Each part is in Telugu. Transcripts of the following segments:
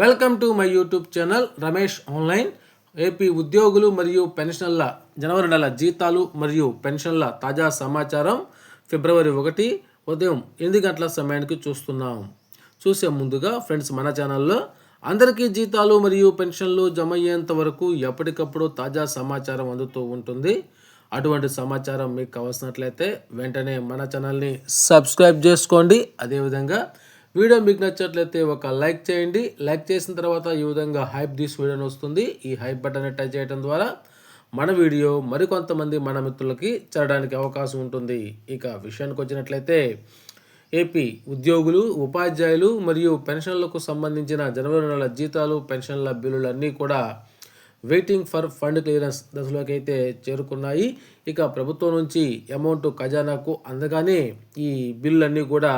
Welcome to my YouTube channel Ramesh online. A P ఉద్యోగులు మరియు పెన్షన్ల జనవరి నెల జీతాలు మరియు పెన్షన్ల తాజా సమాచారం ఫిబ్రవరి ఒకటి ఉదయం ఎనిమిది గంటల సమయానికి చూస్తున్నాం. చూసే ముందుగా ఫ్రెండ్స్ మన ఛానల్లో అందరికీ జీతాలు మరియు పెన్షన్లు జమ అయ్యేంత వరకు ఎప్పటికప్పుడు తాజా సమాచారం అందుతూ ఉంటుంది. అటువంటి సమాచారం మీకు కావాల్సినట్లయితే వెంటనే మన ఛానల్ని సబ్స్క్రైబ్ చేసుకోండి. అదేవిధంగా వీడియో మీకు నచ్చినట్లయితే ఒక లైక్ చేయండి. లైక్ చేసిన తర్వాత ఈ విధంగా హైప్ దిస్ వీడియోని వస్తుంది. ఈ హైప్ బటన్ టచ్ చేయడం ద్వారా మన వీడియో మరికొంతమంది మన మిత్రులకి చేరడానికి అవకాశం ఉంటుంది. ఇక విషయానికి వచ్చినట్లయితే ఏపీ ఉద్యోగులు ఉపాధ్యాయులు మరియు పెన్షన్లకు సంబంధించిన జనవరి నెల జీతాలు పెన్షన్ల బిల్లులన్నీ కూడా వెయిటింగ్ ఫర్ ఫండ్ క్లియరెన్స్ దశలోకి అయితే చేరుకున్నాయి. ఇక ప్రభుత్వం నుంచి అమౌంట్ ఖజానాకు అందగానే ఈ బిల్లులన్నీ కూడా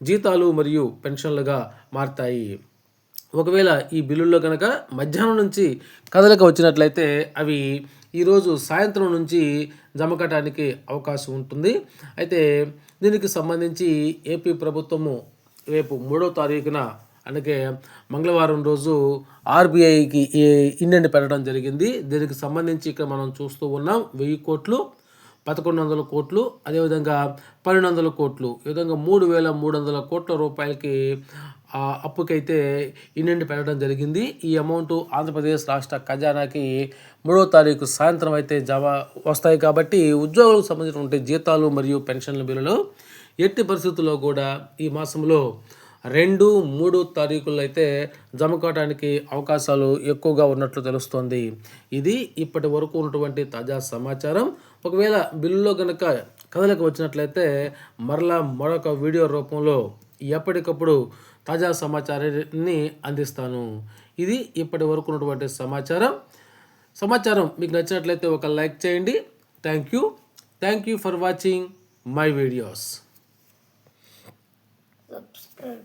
జీతాలు మరియు పెన్షన్లుగా మారతాయి. ఒకవేళ ఈ బిల్లుల్లో కనుక మధ్యాహ్నం నుంచి కదలిక వచ్చినట్లయితే అవి ఈరోజు సాయంత్రం నుంచి జమ కట్టడానికి అవకాశం ఉంటుంది. అయితే దీనికి సంబంధించి ఏపీ ప్రభుత్వము రేపు మూడో తారీఖున అందుకే మంగళవారం రోజు ఆర్బీఐకి ఇండెంట్ పెట్టడం జరిగింది. దీనికి సంబంధించి ఇక్కడ మనం చూస్తూ ఉన్నాం వెయ్యి కోట్లు. పదకొండు వందల కోట్లు అదేవిధంగా పన్నెండు వందల కోట్లు ఈ విధంగా మూడు వేల మూడు వందల కోట్ల రూపాయలకి ఆ అప్పుకైతే ఇన్నింటి పెట్టడం జరిగింది. ఈ అమౌంట్ ఆంధ్రప్రదేశ్ రాష్ట్ర ఖజానాకి మూడో తారీఖు సాయంత్రం అయితే జమ వస్తాయి కాబట్టి ఉద్యోగులకు సంబంధించినటువంటి జీతాలు మరియు పెన్షన్ల బిల్లులు ఎట్టి పరిస్థితుల్లో కూడా ఈ మాసంలో రెండు మూడు తారీఖుల్లో అయితే జమ కావడానికి అవకాశాలు ఎక్కువగా ఉన్నట్లు తెలుస్తోంది. ఇది ఇప్పటి వరకు ఉన్నటువంటి తాజా సమాచారం. ఒకవేళ బిల్లులో కనుక కదలిక వచ్చినట్లయితే మరలా మరొక వీడియో రూపంలో ఎప్పటికప్పుడు తాజా సమాచారాన్ని అందిస్తాను. ఇది ఇప్పటి వరకు ఉన్నటువంటి సమాచారం. సమాచారం మీకు నచ్చినట్లయితే ఒక లైక్ చేయండి. Thank you. Thank you for watching my videos. Subscribe